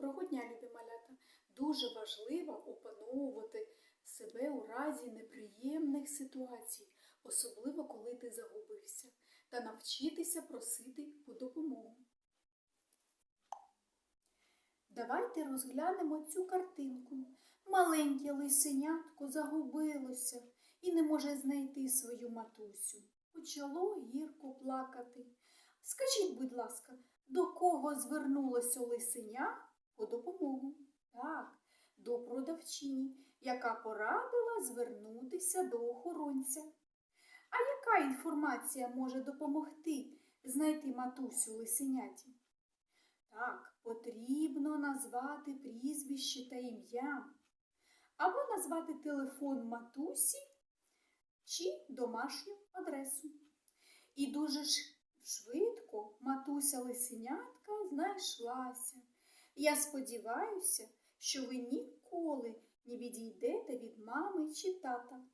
Доброго дня, любі малята! Дуже важливо опановувати себе у разі неприємних ситуацій, особливо коли ти загубився, та навчитися просити по допомогу. Давайте розглянемо цю картинку. Маленьке лисенятко загубилося і не може знайти свою матусю. Почало гірко плакати. Скажіть, будь ласка, до кого звернулося лисеня по допомогу? Так, до продавчині, яка порадила звернутися до охоронця. А яка інформація може допомогти знайти матусю лисеняті? Так, потрібно назвати прізвище та ім'я, або назвати телефон матусі чи домашню адресу. І дуже швидко матуся лисенятка знайшлася. Я сподіваюся, що ви ніколи не відійдете від мами чи тата.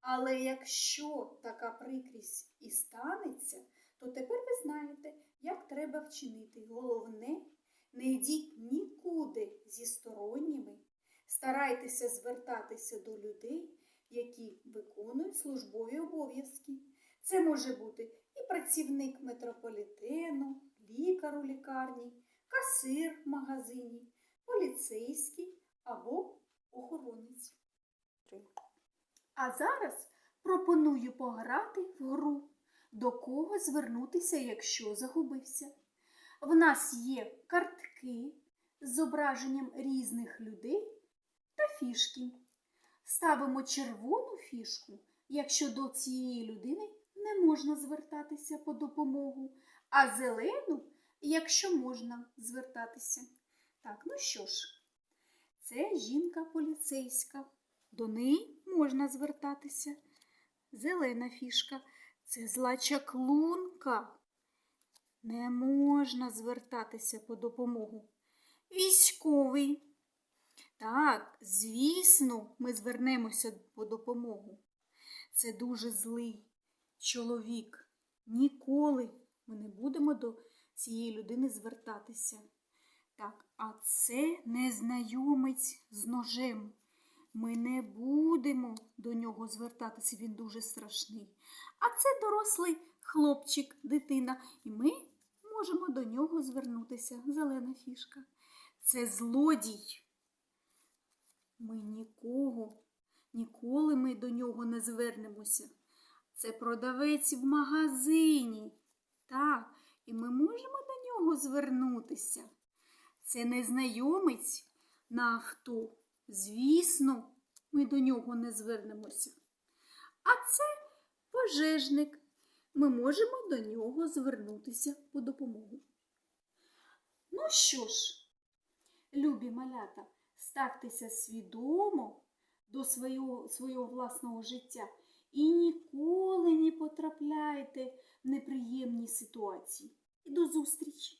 Але якщо така прикрість і станеться, то тепер ви знаєте, як треба вчинити. Головне, не йдіть нікуди зі сторонніми. Старайтеся звертатися до людей, які виконують службові обов'язки. Це може бути і працівник метрополітену, лікар у лікарні, касир в магазині, поліцейський або охоронець. А зараз пропоную пограти в гру, до кого звернутися, якщо загубився. В нас є картки з зображенням різних людей та фішки. Ставимо червону фішку, якщо до цієї людини не можна звертатися по допомогу, а зелену, якщо можна звертатися. Так, ну що ж, це жінка поліцейська. До неї можна звертатися. Зелена фішка це зла чаклунка. Не можна звертатися по допомогу. Військовий. Так, звісно, ми звернемося по допомогу. Це дуже злий чоловік. Ніколи ми не будемо до цієї людини звертатися. Так, а це незнайомець з ножем. Ми не будемо до нього звертатися, він дуже страшний. А це дорослий хлопчик, дитина, і ми можемо до нього звернутися. Зелена фішка. Це злодій. Ми нікого, ніколи ми до нього не звернемося. Це продавець в магазині. Так, можемо до нього звернутися. Це незнайомець на авто. Звісно, ми до нього не звернемося. А це пожежник. Ми можемо до нього звернутися по допомогу. Ну що ж, любі малята, ставтеся свідомо до свого, свого власного життя і ніколи не потрапляйте в неприємні ситуації. До зустрічі!